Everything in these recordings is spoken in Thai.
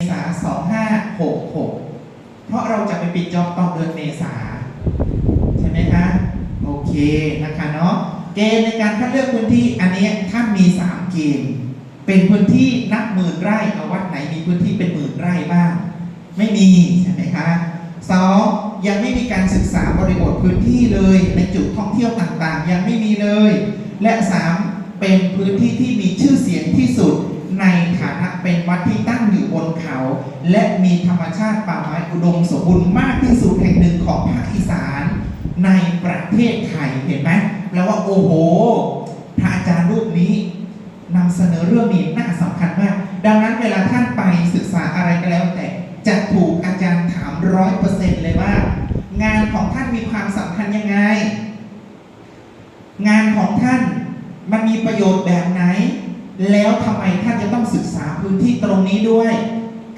เมษาสองห้าหกหกเพราะเราจะไปปิดจอบตอนเดือนเมษาใช่ไหมคะ โอเคนะคะเนาะเกณฑ์ในการคัดเลือกพื้นที่อันนี้ท่านมี3เกณฑ์เป็นพื้นที่นับหมื่นไร่เอาวัดไหนมีพื้นที่เป็นหมื่นไร่บ้าง ไม่มีใช่ไหมคะสองยังไม่มีการศึกษาบริบทพื้นที่เลย ในจุดท่องเที่ยวต่างๆ ยังไม่มีเลย และสามเป็นพื้นที่ที่มีชื่อเสียงที่สุด ในฐานะเป็นวัดที่ตั้งอยู่บนเขา และมีธรรมชาติป่าไม้อุดมสมบูรณ์มากที่สุดแห่งหนึ่งของภาคอีสานในประเทศไทยเห็นไหมแล้วว่าโอ้โห พระอาจารย์รูปนี้นำเสนอเรื่องนี้น่าสำคัญมาก ดังนั้นเวลาท่านไปศึกษาอะไรก็แล้ว แต่จะถูกอาจารย์ถามร้อยเปอร์เซ็นต์เลยว่า งานของท่านมีความสำคัญยังไง งานของท่านมันมีประโยชน์แบบ แล้วทำไมท่านจะต้องศึกษาพื้นที่ตรงนี้ด้วย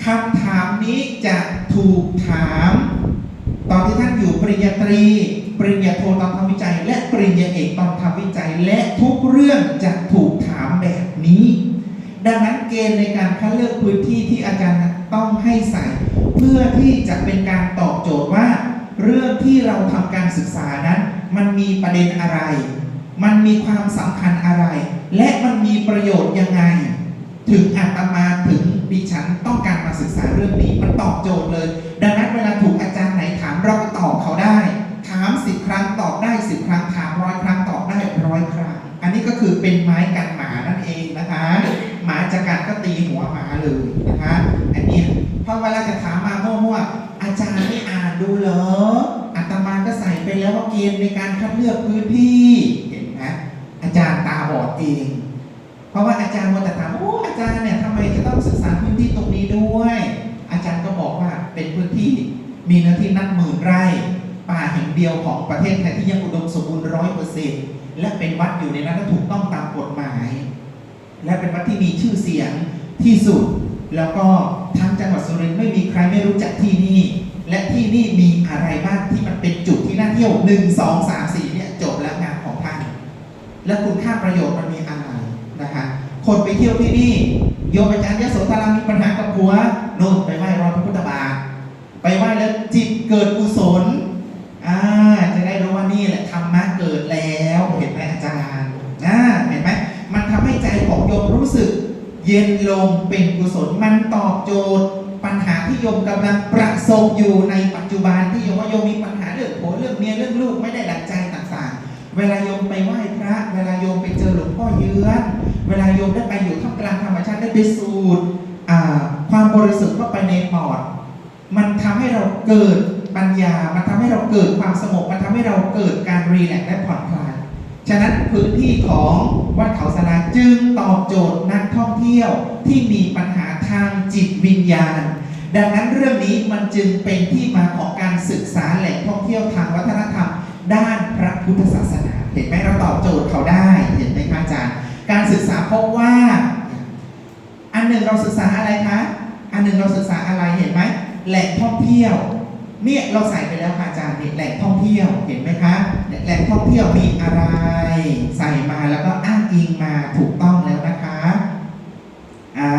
คำถามนี้จะถูกถาม ตอนที่ท่านอยู่ปริญญาตรี ปริญญาโทตอนทำวิจัย และปริญญาเอกตอนทำวิจัย และทุกเรื่องจะถูกถามแบบนี้ ดังนั้นเกณฑ์ในการคัดเลือกพื้นที่ที่อาจารย์ต้องให้ใส่ เพื่อที่จะเป็นการตอบโจทย์ว่า เรื่องที่เราทำการศึกษานั้น มันมีประเด็นอะไร มันมีความสำคัญอะไร และมันมีประโยชน์ยังไง ถึงอาตมาถึงดิฉันต้องการมาศึกษาเรื่องนี้ มันตอบโจทย์เลย ดังนั้นเวลาถูกอาจารย์ไหนถามเราก็ตอบเขาได้ ถามสิบครั้งตอบได้สิบครั้งถามร้อยครั้งตอบได้ร้อยครั้ง อันนี้ก็คือเป็นไม้กันหมานั่นเองนะคะ หมาจะกัดก็ตีหัวหมาเลยนะคะ อันนี้พอเวลาจะถามมามั่วๆอาจารย์ไม่อ่านดูเหรออาตมาก็ใส่ไปแล้วว่าเกณฑ์ในการคัดเลือกพื้นที่เห็นไหมอาจารย์ตาบอดเอง เพราะว่าอาจารย์มัวแต่ถามโอ้อาจารย์เนี่ยทำไมจะต้องศึกษาพื้นที่ตรงนี้ด้วย อาจารย์ก็บอกว่าเป็นพื้นที่มีเนื้อที่นับหมื่นไร่ป่าแห่งเดียวของประเทศไทยที่ยังอุดมสมบูรณ์ร้อยเปอร์เซ็นต์และเป็นวัดอยู่ในนั้นถูกต้องตามกฎหมาย และเป็นวัดที่มีชื่อเสียงที่สุด แล้วก็ทั้งจังหวัดสุรินทร์ไม่มีใครไม่รู้จักที่นี่ และที่นี่มีอะไรบ้างที่มันเป็นจุดที่น่าเที่ยวหนึ่งสองสามสี่เนี่ยจบแล้วงานของท่านและคุณค่าประโยชน์มัน คนไปเที่ยวที่นี่ โยมอาจารย์ยโสธรามีปัญหากับผัวนู่นไปไหว้รอยพระพุทธบาท ไปไหว้แล้วจิตเกิดกุศลอ่าจะได้รู้ว่านี่แหละธรรมะเกิดแล้วเห็นไหมอาจารย์อ่าเห็นไหมมันทำให้ใจของโยมรู้สึก เย็นลงเป็นกุศลมันตอบโจทย์ ปัญหาที่โยมกำลังประสบอยู่ในปัจจุบันที่โยมว่าโยมมีปัญหาเรื่องผัวเรื่องเมียเรื่องลูกไม่ได้ดังใจ เวลาโยมไปไหว้พระ เวลาโยมไปเจอหลวงพ่อเยื้อนเวลาโยมได้ไปอยู่ท่ามกลางธรรมชาติได้ไปสูดความบริสุทธิ์เข้าไปในปอด มันทำให้เราเกิดปัญญา มันทำให้เราเกิดความสงบ มันทำให้เราเกิดการรีแลกซ์และผ่อนคลาย ฉะนั้นพื้นที่ของวัดเขาสลาจึงตอบโจทย์นักท่องเที่ยวที่มีปัญหาทางจิตวิญญาณ ดังนั้นเรื่องนี้มันจึงเป็นที่มาของการศึกษาแหล่งท่องเที่ยวทางวัฒนธรรม ด้านพระพุทธศาสนา เห็นไหมเราตอบโจทย์เขาได้ เห็นไหมคะอาจารย์ การศึกษาพบว่า อันหนึ่งเราศึกษาอะไรคะ อันหนึ่งเราศึกษาอะไรเห็นไหมแหล่งท่องเที่ยวเนี่ยเราใส่ไปแล้วค่ะอาจารย์เนี่ยแหล่งท่องเที่ยวเห็นไหมคะแหล่งท่องเที่ยวมีอะไร ใส่มาแล้วก็อ้างอิงมาถูกต้องแล้วนะคะอ่า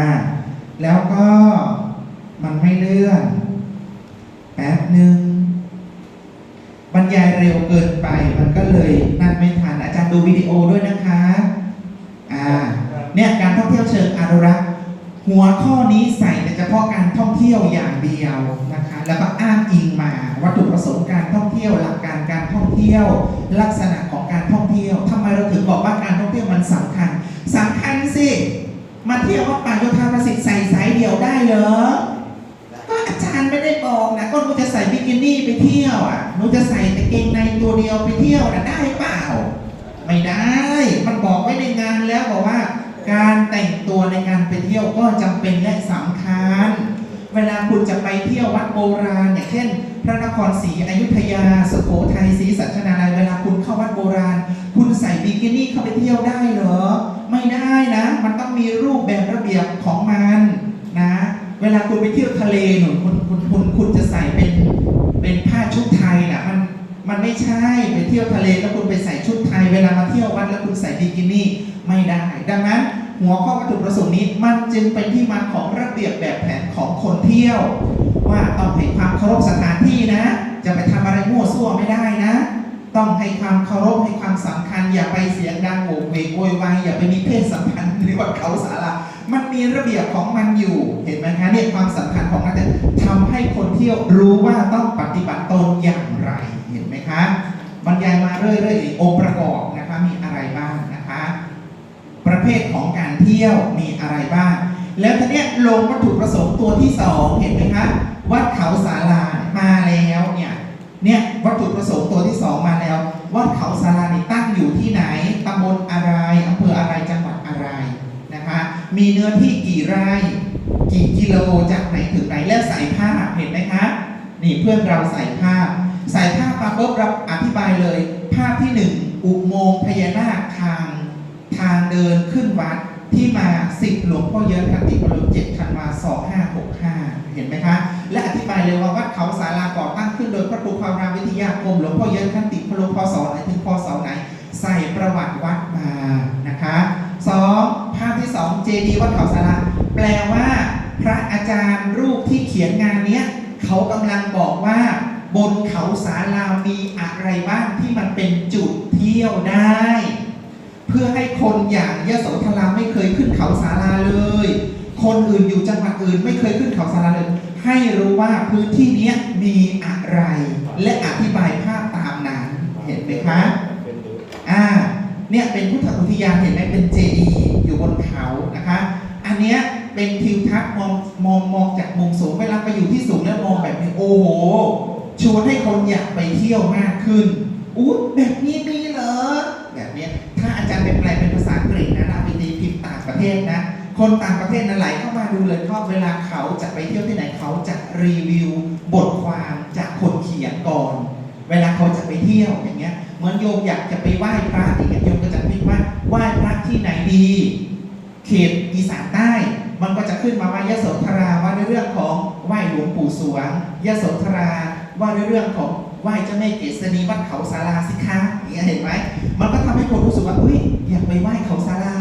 แล้วก็มันไม่เลื่อนแป๊บหนึ่ง รรยายเร็วเกินไป มันก็เลยนั่นไม่ทันอาจารย์ดูวิดีโอด้วยนะคะอ่าเนี่ยการท่องเที่ยวเชิงอนุรักษ์หัวข้อนี้ใส่แต่เฉพาะการท่องเที่ยวอย่างเดียวนะคะ แล้วก็อ้างอิงมาวัตถุประสงค์การท่องเที่ยวหลักการการท่องเที่ยว ลักษณะของการท่องเที่ยวทำไมเราถึงบอกว่าการท่องเที่ยวมันสำคัญสำคัญสิมาเที่ยวว่าป่าโยธาประสิทธิ์ใส่สายเดียวได้เหรอ ไม่ได้บอกนะก็หนูจะใส่บิกินี่ไปเที่ยวอะหนูจะใส่แต่เกงในตัวเดียวไปเที่ยวนะได้เปล่า ไม่ได้ มันบอกไว้ในงานแล้วบอกว่า การแต่งตัวในการไปเที่ยวก็จำเป็นและสำคัญ เวลาคุณจะไปเที่ยววัดโบราณอย่างเช่น พระนครศรีอยุธยาสุโขทัยศรีสัชนาลัยเวลาคุณเข้าวัดโบราณ คุณใส่บิกินี่เข้าไปเที่ยวได้เหรอ ไม่ได้นะ มันต้องมีรูปแบบระเบียบของมัน เวลาคุณไปเที่ยวทะเลหนูคุณคุณคุณคุณจะใส่เป็นเป็นผ้าชุดไทยนะมันมันไม่ใช่ไปเที่ยวทะเลแล้วคุณไปใส่ชุดไทย เวลามาเที่ยววัดแล้วคุณใส่บิกินี่ไม่ได้ ดังนั้น หัวข้อวัตถุประสงค์นี้มันจึงเป็นที่มาของระเบียบแบบแผนของคนเที่ยว ว่าต้องให้ความเคารพสถานที่นะ จะไปทำอะไรมั่วซั่วไม่ได้นะ ต้องให้ความเคารพให้ความสำคัญ อย่าไปเสียงดังโหวกเวกโวยวายอย่าไปมีเพศสัมพันธ์ในวัดเขาสารา มันมีระเบียบของมันอยู่ เห็นไหมคะเนี่ยความสำคัญของมันจะทำให้คนเที่ยวรู้ว่าต้องปฏิบัติตนอย่างไร เห็นไหมคะ บรรยายมาเรื่อยๆองค์ประกอบนะคะมีอะไรบ้างนะคะ ประเภทของการเที่ยวมีอะไรบ้าง แล้วทีเนี้ยลงวัตถุประสงค์ตัวที่สองเห็นไหมคะวัดเขาสาลามาแล้วเนี่ยเนี่ยวัตถุประสงค์ตัวที่สองมาแล้ววัดเขาสารานี่ตั้งอยู่ที่ไหนตำบลอะไรอำเภออะไรจังหวัด มีเนื้อที่กี่ไร่กี่กิโลจากไหนถึงไหนแล้วใส่ภาพเห็นไหมคะ นี่เพื่อนเราใส่ภาพใส่ภาพมาปุ๊บเราอธิบายเลย ภาพที่หนึ่งอุโมงค์พญานาคทาง ทางเดินขึ้นวัดที่มาสิบหลวงพ่อเยอะคติบรมเจ็ดธันวาสองห้าหกห้าเห็นไหมคะ และอธิบายเลยว่าวัดเขาสาราก่อตั้งขึ้นโดยพระครูความรามวิทยาคมหลวงพ่อเยอะคติพระลงพศไหนถึงพศไหน ใส่ประวัติวัดมานะคะสอง สองเจดีย์วัดเขาสาราแปลว่า พระอาจารย์รูปที่เขียนงานเนี้ยเขากำลังบอกว่า บนเขาสารามีอะไรบ้างที่มันเป็นจุดเที่ยวได้ เพื่อให้คนอย่างยโสธราไม่เคยขึ้นเขาสาราเลย คนอื่นอยู่จังหวัดอื่นไม่เคยขึ้นเขาสาราเลย ให้รู้ว่าพื้นที่เนี้ยมีอะไร และอธิบายภาพตามนั้นเห็นไหมคะอ่า เนี่ยเป็นพุทธอุทยานเห็นไหมเป็นเจดีย์อยู่บนเขานะคะ อันเนี้ยเป็นทิวทัศน์มองมองมองจากมุมสูงเวลาไปอยู่ที่สูงแล้วมองแบบนี้โอ้โหชวนให้คนอยากไปเที่ยวมากขึ้นอู้แบบนี้มีเหรอแบบนี้ถ้าอาจารย์เป็นแปลเป็นภาษาอังกฤษนะนะไปตีพิมพ์ต่างประเทศนะ คนต่างประเทศนะไหลเข้ามาดูเลยเพราะเวลาเขาจะไปเที่ยวที่ไหนเขาจะรีวิว บทความจากคนเขียนก่อน เวลาเขาจะไปเที่ยวอย่างเงี้ยเหมือนโยมอยากจะไปไหว้พระอย่าง ตอีสานใต้ มันก็จะขึ้นมาว่ายโสธราว่าในเรื่องของไหว้หลวงปู่สวงยโสธราว่าในเรื่องของไหว้เจ้าแม่เกษณีวัดเขาสาราสิคะอย่างเงี้ยเห็นไหมมันก็ทำให้คนรู้สึกว่าอุ้ยอยากไปไหว้เขาสารา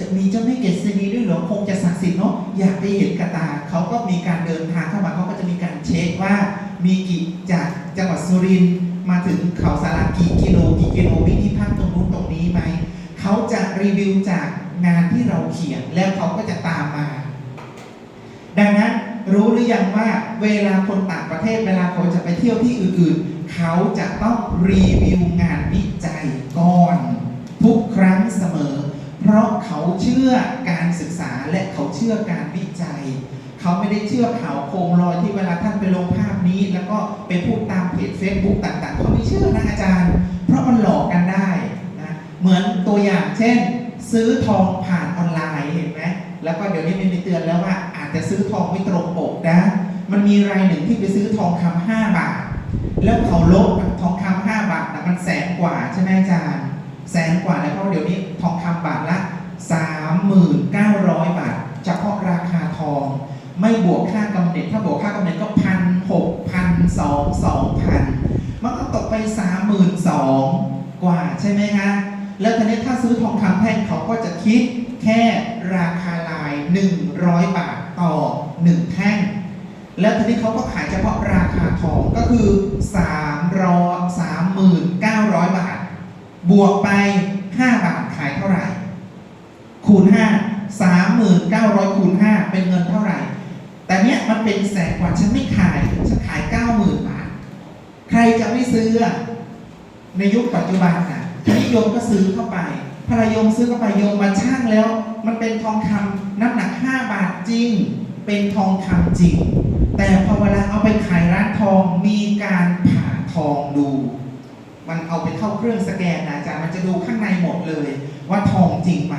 จะมีเจ้าแม่เกษณีด้วยเหรอคงจะศักดิ์สิทธิ์เนาะอยากไปเห็นกระตาเขาก็มีการเดินทางเข้ามาเขาก็จะมีการเช็คว่า มีกี่จากจังหวัดสุรินทร์มาถึงเขาสารากี่กิโลกี่กิโลมีที่พักตรงนู้นตรงนี้ไหมเขาจะรีวิวจาก งานที่เราเขียนแล้วเขาก็จะตามมา ดังนั้นรู้หรือยังว่าเวลาคนต่างประเทศเวลาเขาจะไปเที่ยวที่อื่นๆ เขาจะต้องรีวิวงานวิจัยก่อน ทุกครั้งเสมอ เพราะเขาเชื่อการศึกษาและเขาเชื่อการวิจัย เขาไม่ได้เชื่อข่าวโคมลอยที่เวลาท่านไปลงภาพนี้ แล้วก็ไปพูดตามเพจ Facebook ต่างๆเขาไม่เชื่อนะอาจารย์ เพราะมันหลอกกันได้นะเหมือนตัวอย่างเช่น ซื้อทองผ่านออนไลน์เห็นไหมแล้วก็เดี๋ยวนี้มันมีเตือนแล้วว่า อาจจะซื้อทองไม่ตรงปกนะ มันมีรายหนึ่งที่ไปซื้อทองคำห้าบาท แล้วเขาลบทองคำห้าบาทนะมันแสนกว่าใช่ไหมอาจารย์แสนกว่าแล้วเพราะเดี๋ยวนี้ทองคำบาทละ3,900บาทเฉพาะราคาทอง ไม่บวกค่ากำเนิดถ้าบวกค่ากำเนิดก็พันหกพันสองสองพันมันก็ตกไปสามหมื่นสองกว่าใช่ไหมคะ แล้วทีนี้ถ้าซื้อทองคำแท่งเขาก็จะ คิดแค่ราคาลาย 100 บาทต่อ 1 แท่ง แล้วทีนี้เขาก็ขายเฉพาะราคาทองก็คือ3 3 900 บาท บวกไป 5 บาทขายเท่าไหร่ คูณ 5 3,900คูณ5เป็นเงินเท่าไหร่ แต่เนี้ยมันเป็นแสนกว่าฉันไม่ขาย ฉันขาย 90,000 บาท ใครจะไม่ซื้อในยุคปัจจุบันน่ะนิยมก็ซื้อเข้าไป พระโยมซื้อเข้าไปโยมมาช่างแล้ว มันเป็นทองคำน้ำหนัก 5 บาทจริง เป็นทองคำจริง แต่พอเวลาเอาไปขายร้านทองมีการผ่าทองดู มันเอาไปเข้าเครื่องสแกนนะอาจารย์มันจะดูข้างในหมดเลย ว่าทองจริงไหม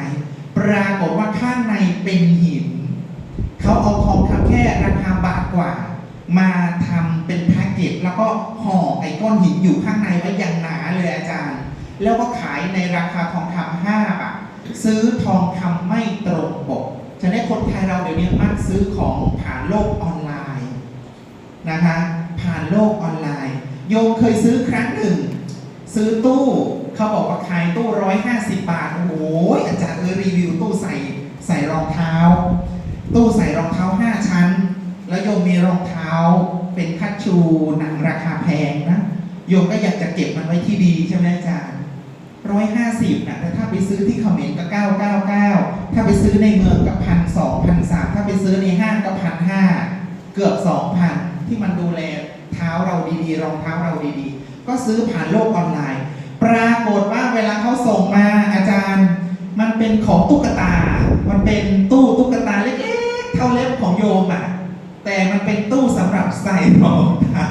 ปรากฏว่าข้างในเป็นหินเขาเอาทองคำแค่ราคาบาทกว่า มาทำเป็นแพ็กเกจแล้วก็ห่อไอ้ก้อนหินอยู่ข้างในไว้อย่างหนาเลยอาจารย์ แล้วก็ขายในราคาทองคำห้าบาทซื้อทองคำไม่ตรงปกฉะนั้นคนไทยเราเดี๋ยวนี้มักซื้อของผ่านโลกออนไลน์นะคะผ่านโลกออนไลน์ โยมเคยซื้อครั้งหนึ่ง ซื้อตู้เขาบอกว่าขายตู้ร้อยห้าสิบบาท โอ้โหอาจารย์เออรีวิวตู้ใส่ใส่รองเท้า ตู้ใส่รองเท้าห้าชั้น แล้วยมมีรองเท้าเป็นคัชชูหนังราคาแพงนะโยมก็อยากจะเก็บมันไว้ที่ดีใช่ไหมอาจารย์ ร้อยห้าสิบนะแต่ถ้าไปซื้อที่เขมรก็เก้าเก้าเก้าถ้าไปซื้อในเมืองก็พันสองพันสามถ้าไปซื้อในห้างก็พันห้าเกือบสองพันที่มันดูแลเท้าเราดีๆรองเท้าเราดีๆ ก็ซื้อผ่านโลกออนไลน์ ปรากฏว่าเวลาเขาส่งมาอาจารย์ มันเป็นของตุ๊กตา มันเป็นตู้ตุ๊กตาเล็กๆเท่าเล็บของโยมอะแต่มันเป็นตู้สำหรับใส่รองเท้า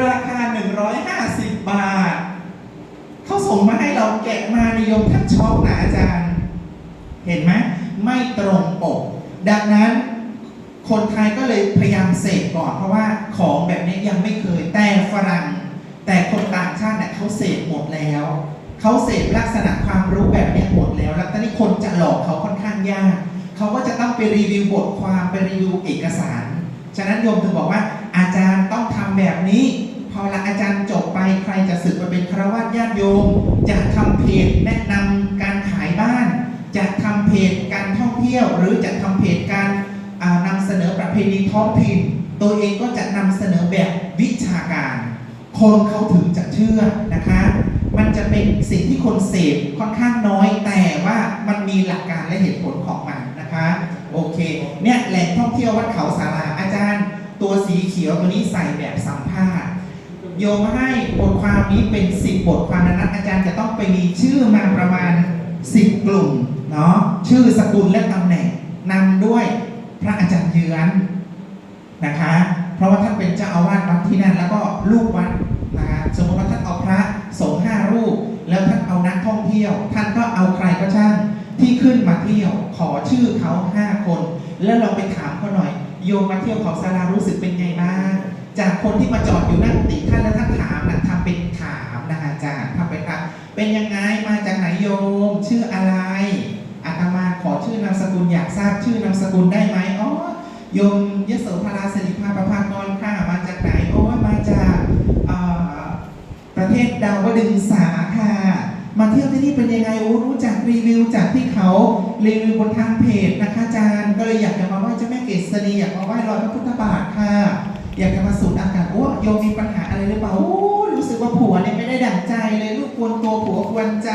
ราคา150บาทเขาส่ง มาให้เราแกะมาในโยมท่านช็อกนะอาจารย์ เห็นไหมไม่ตรงปก ดังนั้นคนไทยก็เลยพยายามเสพก่อน เพราะว่าของแบบนี้ยังไม่เคยแต่ฝรั่ง แต่คนต่างชาติเนี่ยเขาเสพหมดแล้วเขาเสพลักษณะความรู้แบบนี้หมดแล้ว แล้วตอนนี้คนจะหลอกเขาค่อนข้างยากเขาก็จะต้องไปรีวิวบทความไปรีวิวเอกสาร ฉะนั้นโยมถึงบอกว่าอาจารย์ต้องทำแบบนี้ พอละอาจารย์จบไปใครจะสึกมาเป็นครวาญญาติโยม จะทำเพจแนะนำการขายบ้าน จะทำเพจการท่องเที่ยว หรือจะทำเพจการอ่านำเสนอประเพณีท้องถิ่น ตัวเองก็จะนำเสนอแบบวิชาการ คนเขาถึงจะเชื่อนะคะ มันจะเป็นสิ่งที่คนเสพค่อนข้างน้อยแต่ว่ามันมีหลักการและเหตุผลของมันนะคะโอเคเนี่ยแหล่งท่องเที่ยววัดเขาสาราอาจารย์ ตัวสีเขียวตัวนี้ใส่แบบสัมภาษณ์ โยมให้บทความนี้เป็น10บบทความนั้นอาจารย์จะต้องไปมีชื่อมาประมาณ10กลุ่มเนาะชื่อสกุลและตำแหน่งนำด้วยพระอาจารย์เยือนนะคะ เพราะว่าท่านเป็นเจ้าอาวาสวัดที่นั่นแล้วก็ลูกวัดนะคะสมมติว่าท่านเอาพระสงฆ์ห้ารูป แล้วท่านเอานักท่องเที่ยว ท่านก็เอาใครก็ช่างที่ขึ้นมาเที่ยวขอชื่อเขาห้าคน แล้วเราไปถามเขาหน่อย โยมมาเที่ยวเขาสารารู้สึกเป็นไงบ้าง จากคนที่มาจอดอยู่นั่งติท่านแล้วท่านถามนะทำเป็นถามนะอาจารย์ทำเป็นถามเป็นยังไงมาจากไหนโยม ชื่ออะไรอาตมาขอชื่อนามสกุลอยากทราบชื่อนามสกุลได้ไหมอ๋อโยมยโสธราสิริภาประภากรค่ะมาจากไหนโอ้มาจากประเทศดาวดึงสาค่ะมาเที่ยวที่นี่เป็นยังไงโอ้รู้จักรีวิวจากที่เขารีวิวบนทางเพจนะคะอาจารย์ก็เลยอยากจะมาไหว้เจ้าแม่เกษณีอยากมาไหว้รอยพระพุทธบาทค่ะ อยากจะมาสูดอากาศโอ้โยมมีปัญหาอะไรหรือเปล่าโอ้รู้สึกว่าผัวเนี่ยไม่ได้ดั่งใจเลยลูกควรตัวผัวควรใจ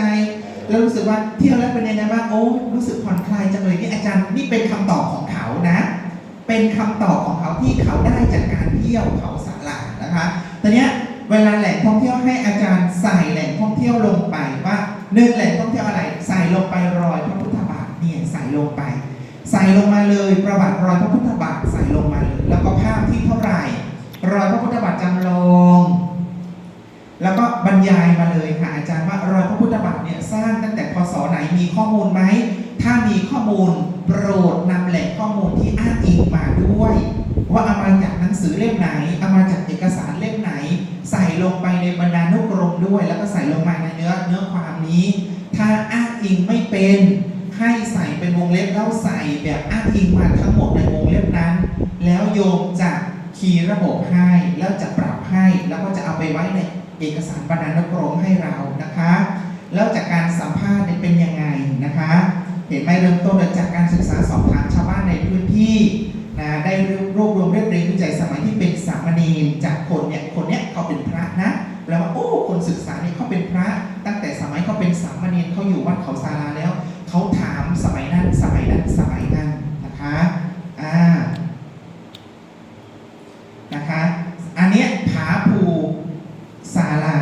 แล้วรู้สึกว่าเที่ยวแล้วเป็นยังไงบ้างโอ้รู้สึกผ่อนคลายจังเลยนี่อาจารย์นี่เป็นคำตอบของเขานะ เป็นคำตอบของเขาที่เขาได้จากการเที่ยวเขาสาลานะคะตอนเนี้ยเวลาแหล่งท่องเที่ยวให้อาจารย์ใส่แหล่งท่องเที่ยวลงไปว่าหนึ่งแหล่งท่องเที่ยวอะไรใส่ลงไปรอยพระพุทธบาทเนี่ยใส่ลงไป ใส่ลงมาเลยประวัติรอยพระพุทธบาท ลงมาเลยแล้วก็ภาพที่เท่าไหร่รอยพระพุทธบาทจำลองแล้วก็บรรยายมาเลยค่ะอาจารย์ว่ารอยพระพุทธบาทเนี่ยสร้างตั้งแต่พศไหนมีข้อมูลไหม ถ้ามีข้อมูลโปรดนำแหล่งข้อมูลที่อ้างอิงมาด้วย ว่าเอามาจากหนังสือเล่มไหนเอามาจากเอกสารเล่มไหน ใส่ลงไปในบรรดานุกรมด้วย แล้วก็ใส่ลงมาในเนื้อเนื้อความนี้ ถ้าอ้างอิงไม่เป็น เป็นวงเล็บแล้วใส่แบบอ้างอิงมาทั้งหมดในวงเล็บนั้น แล้วโยมจะคีย์ระบบให้แล้วจะปรับให้แล้วก็จะเอาไปไว้ในเอกสารบรรณานุกรมให้เรานะคะ แล้วจากการสัมภาษณ์เป็นยังไงนะคะ เห็นไหมเริ่มต้นจากการศึกษาสอบถามชาวบ้านในพื้นที่นะได้รวบรวมเรียบเรียงวิจัยสมัยที่เป็นสามเณรจากคนเนี่ยคนเนี้ยเขาเป็นพระนะแปลว่าโอ้คนศึกษาเนี่ยเขาเป็นพระ ตั้งแต่สมัยเขาเป็นสามเณรเขาอยู่วัดเขาศาลาแล้ว สมัยนั้นสมัยนั้นสมัยนั้นนะคะอ่านะคะ อันเนี้ยผาภูศาลา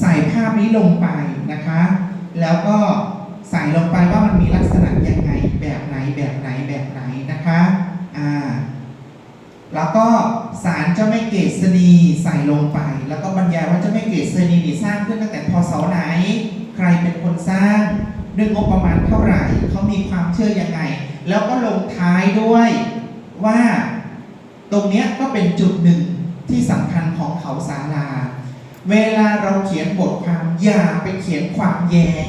ใส่ภาพนี้ลงไปนะคะ แล้วก็ใส่ลงไปว่ามันมีลักษณะยังไงแบบไหนแบบไหนแบบไหนนะคะอ่าแล้วก็สารเจ้าแม่เกษณีใส่ลงไป แล้วก็บรรยายว่าเจ้าแม่เกษณีนี่สร้างขึ้นตั้งแต่พศไหน ใครเป็นคนสร้าง ด้วยงบประมาณเท่าไหร่เขามีความเชื่อยังไง แล้วก็ลงท้ายด้วยว่าตรงนี้ก็เป็นจุดหนึ่งที่สำคัญของเขาศาลา เวลาเราเขียนบทความอย่าไปเขียนความแย้ง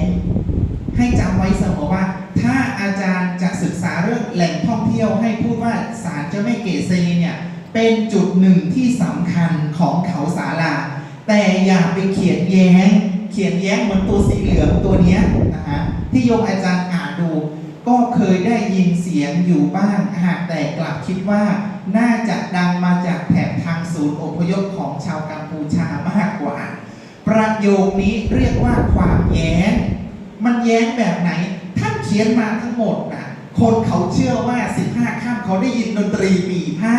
ให้จำไว้เสมอว่า ถ้าอาจารย์จะศึกษาเรื่องแหล่งท่องเที่ยวให้พูดว่าศาลเจ้าแม่เกษเนี่ยเป็นจุดหนึ่งที่สำคัญของเขาศาลา แต่อย่าไปเขียนแย้ง เขียนแย้งเหมือนตัวสีเหลืองตัวเนี้ยนะฮะที่โยมอาจารย์อ่านดู ก็เคยได้ยินเสียงอยู่บ้างหากแต่กลับคิดว่า น่าจะดังมาจากแถบทางศูนย์อพยพของชาวกัมพูชามากกว่า ประโยคนี้เรียกว่าความแย้ง มันแย้งแบบไหนท่านเขียนมาทั้งหมดนะคนเขาเชื่อว่า 15ข้ามเขาได้ยินดนตรีปีผ้า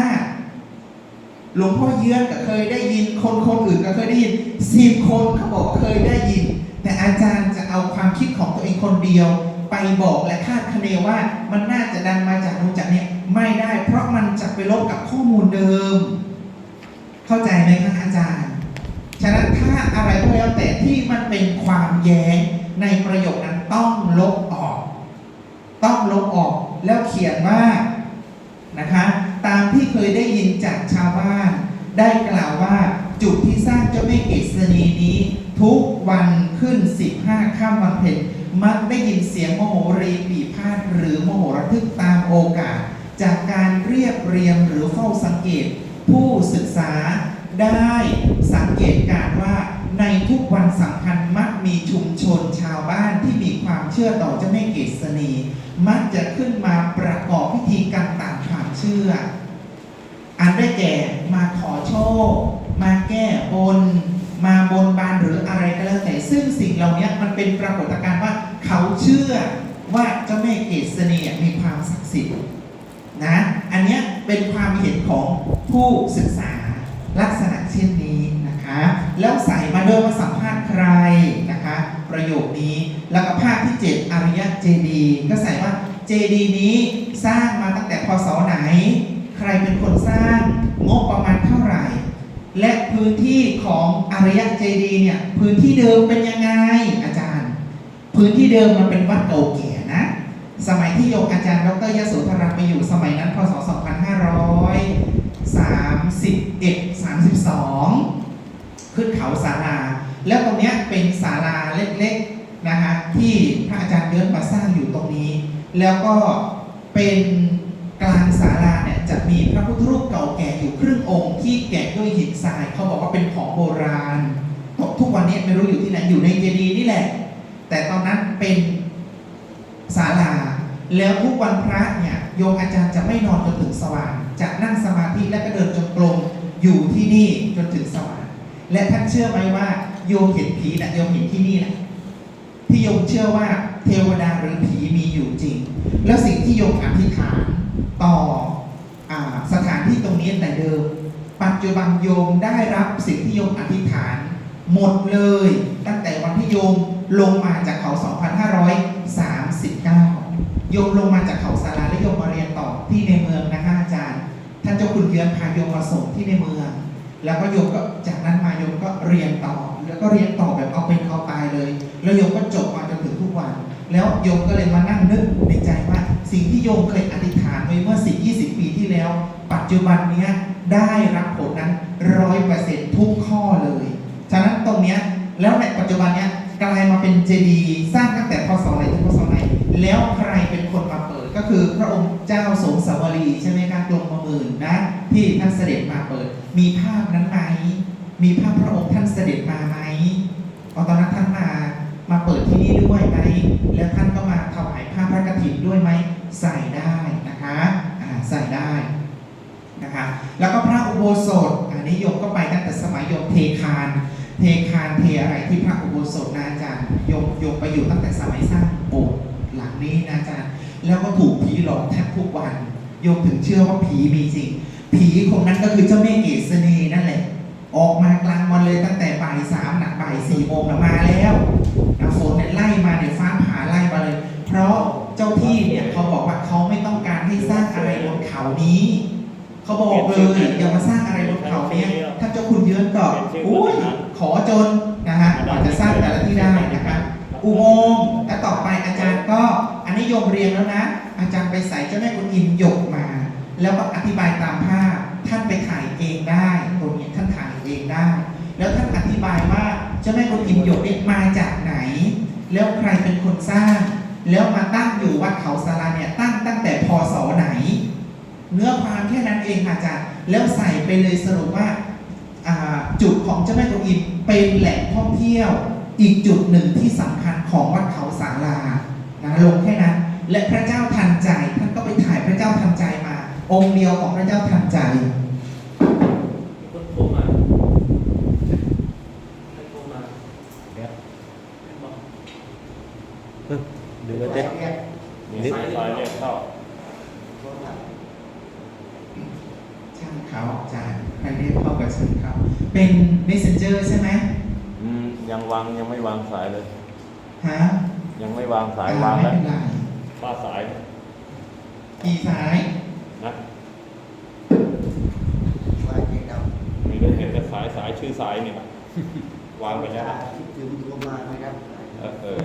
หลวงพ่อเยื้อนก็เคยได้ยิน คนคนอื่นก็เคยได้ยินสิบคนเขาบอกเคยได้ยิน แต่อาจารย์จะเอาความคิดของตัวเองคนเดียว ไปบอกและคาดคะเนว่ามันน่าจะดังมาจากนู้นจากเนี้ยไม่ได้ เพราะมันจะไปลบกับข้อมูลเดิม เข้าใจไหมคะอาจารย์ ฉะนั้นถ้าอะไรก็แล้วแต่ที่มันเป็นความแย้งในประโยคนั้นต้องลบออก ต้องลบออกแล้วเขียนว่านะคะ ที่เคยได้ยินจากชาวบ้าน ได้กล่าวว่าจุดที่สร้างเจ้าแม่กฤษณีนี้ ทุกวันขึ้น 15ข้ามวันเพ็ญมักได้ยินเสียงโมโหรีปีพาดหรือโมโหระทึกตามโอกาส จากการเรียบเรียงหรือเฝ้าสังเกต ผู้ศึกษาได้สังเกตการณ์ว่าในทุกวันสำคัญมักมีชุมชนชาวบ้านที่มีความเชื่อต่อเจ้าแม่เกษณี มักจะขึ้นมาประกอบพิธีกรรมตามความเชื่อ อันได้แก่มาขอโชค มาแก้บน มาบนบานหรืออะไรก็แล้วแต่ซึ่งสิ่งเหล่านี้มันเป็นปรากฏการณ์ว่าเขาเชื่อว่าเจ้าแม่เกษณีมีความศักดิ์สิทธิ์นะอันนี้เป็นความเห็นของผู้ศึกษาลักษณะเช่นนี้นะคะ แล้วใส่มาด้วยว่าสัมภาษณ์ใครนะคะ ประโยคนี้แล้วก็ภาพที่ 7 อริยะเจดีย์ก็ใส่ว่าเจดีย์นี้สร้างมาตั้งแต่พศไหน ใครเป็นคนสร้างงบประมาณเท่าไหร่ และพื้นที่ของอารยะเจดีเนี่ยพื้นที่เดิมเป็นยังไงอาจารย์ พื้นที่เดิมมันเป็นวัดเก่าแก่นะ สมัยที่โยมอาจารย์ดรยโสธรไปอยู่สมัยนั้นพศ 2531 32 ขึ้นเขาศาลาแล้วตรงเนี้ยเป็นศาลาเล็กๆนะคะที่พระอาจารย์เดินมาสร้างอยู่ตรงนี้ แล้วก็เป็น ลางศาลาเนี่ยจะมีพระพุทธรูปเก่าแก่อยู่ครึ่งองค์ที่แกะด้วยหินทรายเขาบอกว่าเป็นของโบราณทุกวันนี้ไม่รู้อยู่ที่ไหนอยู่ในเจดีย์นี่แหละ แต่ตอนนั้นเป็นศาลา แล้วทุกวันพระเนี่ยโยมอาจารย์จะไม่นอนจนถึงสว่างจะนั่งสมาธิและก็เดินจงกรมอยู่ที่นี่จนถึงสว่างและท่านเชื่อไหมว่าโยมเห็นผีนะโยมเห็นที่นี่แหละที่โยมเชื่อว่าเทวดาหรือผีมีอยู่จริง แล้วสิ่งที่โยมอธิษฐาน ต่ออสถานที่ตรงนี้แต่เดิม ปัจจุบันโยมได้รับสิ่งที่โยมอธิษฐาน หมดเลย ตั้งแต่วันที่โยมลงมาจากเขา 2539 โยมลงมาจากเขาสาราและโยมมาเรียนต่อที่ในเมืองนะคะอาจารย์ ท่านเจ้าคุณเยือนพาโยมมาส่งที่ในเมือง แล้วก็โยมก็จากนั้นมาโยมก็เรียนต่อ แล้วก็เรียนต่อแบบเอาเป็นเอาตายเลย แล้วโยมก็จบมาจนถึงทุกวัน แล้วโยมก็เลยมานั่งนึกในใจว่าสิ่งที่โยมเคยอธิษฐานไว้เมื่อ 10 20 ปีที่แล้ว ปั จจุบันเนี้ยได้รับผลนั้นร้อยเปอร์เซ็นต์ทุกข้อเลย ฉะนั้นตรงเนี้ยแล้วในปัจจุบันเนี้ยกลายมาเป็นเจดีย์สร้างตั้งแต่พศไหนถึงพศไหนแล้วใครเป็นคนมาเปิดก็คือพระองค์เจ้าสมสวรีใช่ไหมคะกรมมาหมื่นนะที่ท่านเสด็จมาเปิด มีภาพนั้นไหมมีภาพพระองค์ท่านเสด็จมาไหมตอนนั้นท่านมามาเปิดที่นี่ด้วยไหมแล้วท่านก็มาถวายผ้าพระกฐินด้วยไหมใส่ได้นะคะใส่ได้ นะคะแล้วก็พระอุโบสถอันนี้โยมก็ไปตั้งแต่สมัยโยมเทคาน เทคานเทอะไรที่พระอุโบสถนะอาจารย์โยมโยมไปอยู่ตั้งแต่สมัยสร้างโบสถ์หลังนี้นะอาจารย์แล้วก็ถูกผีหลอกแทบทุกวันโยมถึงเชื่อว่าผีมีจริง ผีคนนั้นก็คือเจ้าแม่เกษณีนั่นแหละ ออกมากลางวันเลยตั้งแต่บ่ายสามหนักบ่ายสี่โมงมาแล้วนะฝนเนี่ยไล่มาเนี่ยฟ้าผ่าไล่มาเลย เพราะเจ้าที่เนี่ยเขาบอกว่าเขาไม่ต้องการให้สร้างอะไรบนเขานี้ เขาบอกเลยอย่ามาสร้างอะไรบนเขาเนี้ยถ้าเจ้าคุณเยือนตอบอุ้ยขอจนนะฮะกว่าจะสร้างแต่ละที่ได้นะครับอุโมงค์และต่อไปอาจารย์ก็อันนี้โยมเรียนแล้วนะ อาจารย์ไปใส่เจ้าแม่กุนอิมหยกมา แล้วก็อธิบายตามภาพท่านไปถ่ายเองได้ตรงนี้ท่านถ่ายเองได้ แล้วท่านอธิบายว่าเจ้าแม่กุนอิมหยกเนี่ยมาจากไหน แล้วใครเป็นคนสร้าง แล้วมาตั้งอยู่วัดเขาสาราเนี่ยตั้งตั้งแต่พศไหน เนื้อความแค่นั้นเองค่ะอาจารย์แล้วใส่ไปเลยสรุปว่าาจุดของเจ้าแม่กวนอิมเป็นแหล่งท่องเที่ยว อีกจุดหนึ่งที่สำคัญของวัดเขาสาลานะลงแค่นั้น และพระเจ้าทันใจท่านก็ไปถ่ายพระเจ้าทันใจมา องค์เดียวของพระเจ้าทันใจ มีคนโทรมาใครโทรมา เดี๋ยว บอก ดูแล้วเด็ก มีสายเนี่ยเข้า ช่างเขาอาจารย์ใครเรียกเข้ากับช่างเขาเป็น messenger ใช่ไหม อืมยัง วางยังไม่วางสายเลย ฮะยังไม่วางสายอ่วางไม่แล้วเป็นไรป้าสายกี่สายนะมีได้เห็นแต่สายสายชื่อสายนี่นะวางไปแล้วนะคิดถึงโทรมาไหมครับ เออเออ